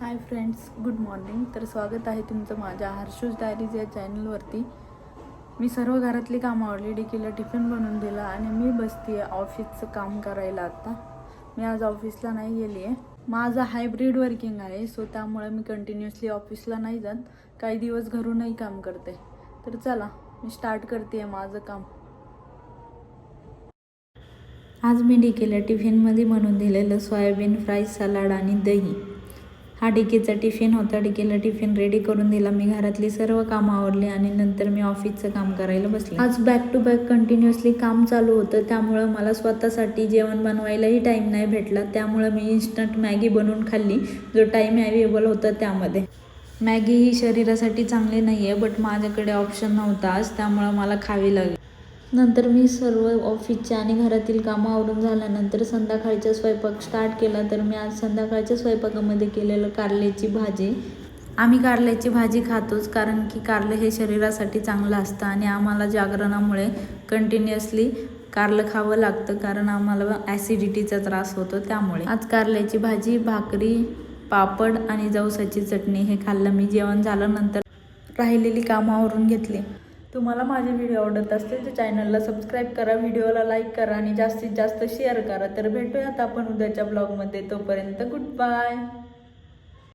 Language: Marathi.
हाय फ्रेंड्स गुड मॉर्निंग तर स्वागत आहे तुमचं माझ्या हर्षूज डायरीज या चॅनलवरती मी सर्व घरातली कामं आवडली केलं टिफिन बनवून दिला आणि मी बसते आहे ऑफिसचं काम करायला आत्ता मी आज ऑफिसला नाही गेली आहे माझं हायब्रिड वर्किंग आहे सो त्यामुळे मी कंटिन्युअसली ऑफिसला नाही जात. काही दिवस घरूनही काम करते. तर चला मी स्टार्ट करते आहे माझं काम. आज मी डिकेला टिफिनमध्ये बनवून दिलेलं सोयाबीन फ्राय सलाड आणि दही. हा डिकीचा टिफिन होता. डिकीला टिफिन रेडी करून दिला. मी घरातली सर्व कामं आवडली आणि नंतर मी ऑफिसचं काम करायला बसले. आज बॅक टू बॅक कंटिन्युअसली काम चालू होतं. त्यामुळं मला स्वतःसाठी जेवण बनवायलाही टाईम नाही भेटला. त्यामुळं मी इन्स्टंट मॅगी बनवून खाल्ली. जो टाईम अवेलेबल होता त्यामध्ये. मॅगी ही शरीरासाठी चांगली नाही आहे बट माझ्याकडे ऑप्शन नव्हता. आज त्यामुळं मला खावी लागली. नंतर मी सर्व ऑफिसचे आणि घरातील कामं आवरून झाल्यानंतर संध्याकाळचा स्वयंपाक स्टार्ट केला तर मी आज संध्याकाळच्या स्वयंपाकामध्ये केलेलं कारल्याची भाजी. आम्ही कारल्याची भाजी खातोच कारण की कारलं हे शरीरासाठी चांगलं असतं आणि आम्हाला जागरणामुळे कंटिन्युअसली कारलं खावं लागतं कारण आम्हाला ॲसिडिटीचा त्रास होतो त्यामुळे. आज कारल्याची भाजी भाकरी पापड आणि जवसाची चटणी हे खाल्लं. मी जेवण झाल्यानंतर राहिलेली कामावरून घेतली. तुम्हाला माझे व्हिडिओ आवडत असतील तर चॅनलला सबस्क्राईब करा व्हिडिओला लाईक करा आणि जास्तीत जास्त शेअर करा. तर भेटूयात आपण उद्याच्या ब्लॉगमध्ये तोपर्यंत गुड बाय